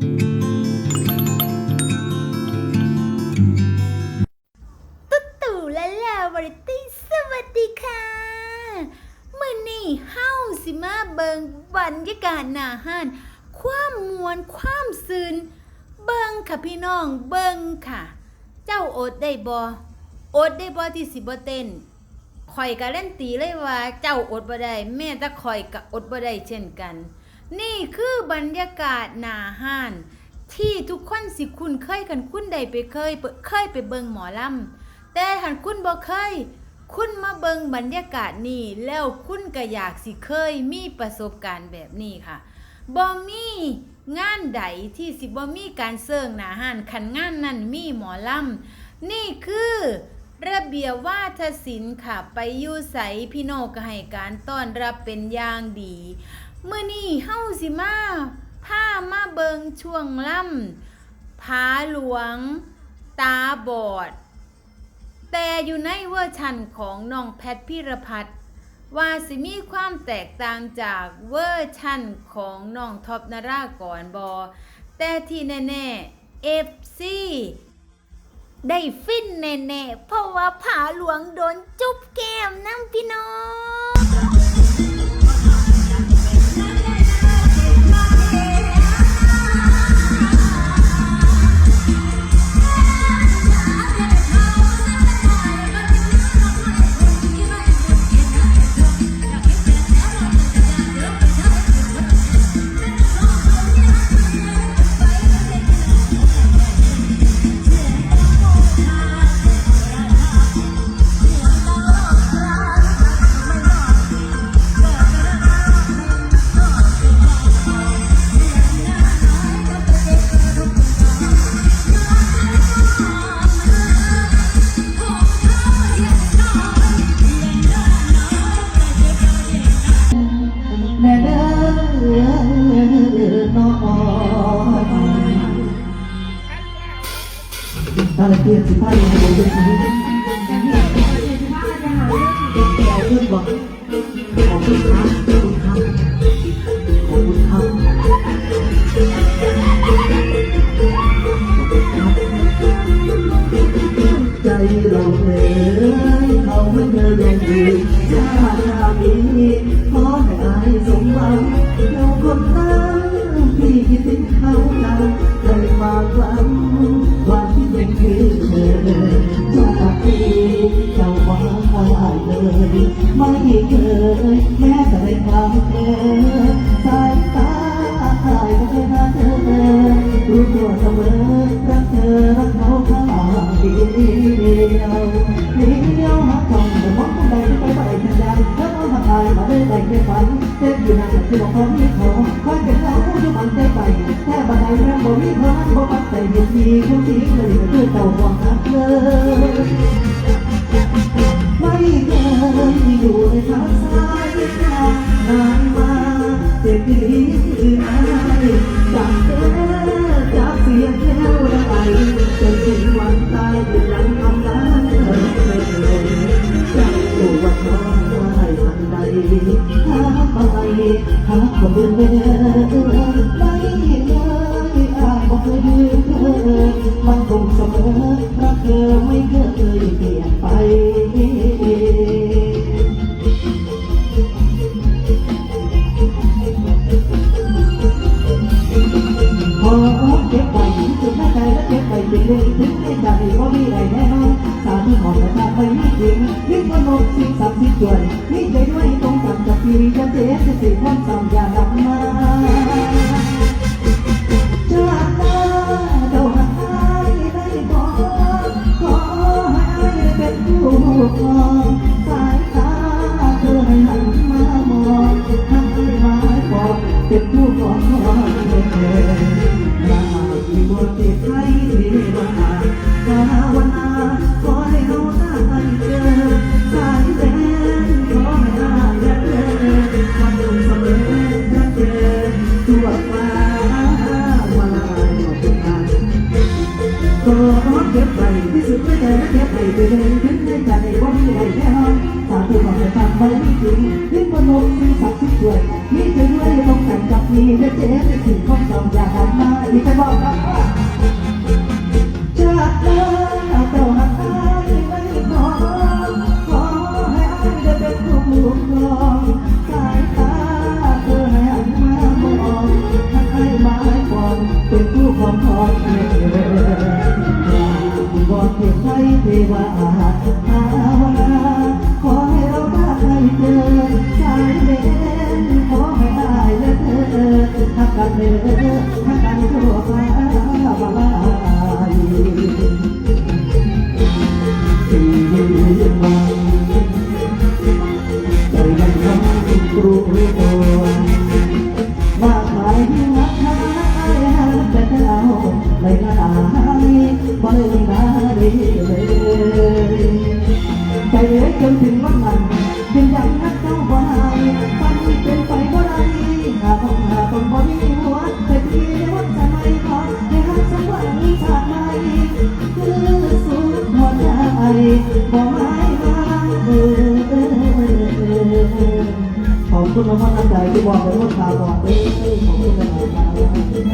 ตุ๊ดตู่และลาวาริตี้สวัสดีค่ะ มื่อนี้เฮาสิมาเบิงบรรยากาศหนาห้าน ความมวลความซึนเบิงค่ะพี่น้องเบิงค่ะ เจ้าอดได้บ่อดได้บ่ที่สิบเต้นข่อยการันตีเลยว่า เจ้าอดบ่ได้แม่ต่ข่อยก็อดบ่ได้เช่นกัน นี่คือบรรยากาศหน้าห้าน ที่ทุกคนสิคุ้นเคยกันคุ้นใดไปเคยเคยไปเบิงหมอลำแต่หันคุณบ่เคย คุณมาเบิงบรรยากาศนี้แล้วคุณก็อยากสิเคยมีประสบการณ์แบบนี้ค่ะบ่มีงานใดที่สิบ่มีการเสิร์งหนาหานคันงานนั้นมีหมอลำนี่คือระเบียบวาทศิลป์ค่ะ ไปอยู่ใสพี่โนก็ให้การต้อนรับเป็นอย่างดี เมื่อนี้เฮาสิมาพามาเบิงช่วงล่ำผาหลวง ตาบอด แต่อยู่ในเวอร์ชันของน้องแพทพิรพัฒน์ว่าสิมีความแตกต่างจากเวอร์ชันของน้องท็อปนารากรบอ แต่ที่แน่ๆเอฟซีได้ฟินแน่ๆเพราะว่าผาหลวงโดนจุ๊บแก้มน้ำพี่น้อง ตาละเกียรติสิพาอยู่ในบนเวทีเด็กแก้วขึ้นบอกขอบคุณครับขอบคุณครับขอบคุณครับใจเราเลยเขาไม่เคยลงดีชาตินี้ขอให้ เสมอรักเธอรักเขาข้างเดียวเดียวหักต้องแต่มองคนใดไปไปทันใดแล้วก็มาตายมาได้แต่แค่ฝันเจ็บอยู่นั่นคือบอกเขามีเขาคอยเป็นเราอยู่มันใจไปแค่บันไดแรงบ่มีเพิ่นบ่ปักใจเห็นทีคนที่เลยคือเต่าหวังหักเลยไม่เคยอยู่ในทา ม่เลยอาบอกเคยลืมเธอมันคงเสมอรักเธอไม่เคยเปลี่ยนไปขอเก็บไว้สุดในใจและเก็บไว้เป็นเรื่องถึงในใจว่ามีอะไรแน่นอนสาธุขอประทานไปไม่จริงยิ่งกว่าโลกสิ่งศัก ท เก็บไปพิสูจน์ด้วยใจนักเก็บไปด้วยใจยึดในใจว่ามีอะไรแน่นอนสามผู้บอกแต่ตาไม่มีจริงยึดบนโลกมีสักสิบส่วนมีจะด้วยต้องกันกับมีและเจ๊จะถึงข้อสองอย่าหันมาอีกแต่บอกครั ว่าอาภาวนาขอให้เราได้เจอสายเดินขอให้ได้เลยเธอทักกันเดินทักกันทั่วฟ้าบาลาย Thank you. มาตั้งใจที่บอกเป็นว่าชาวบอกเป็นผู้ของผู้กำลังการ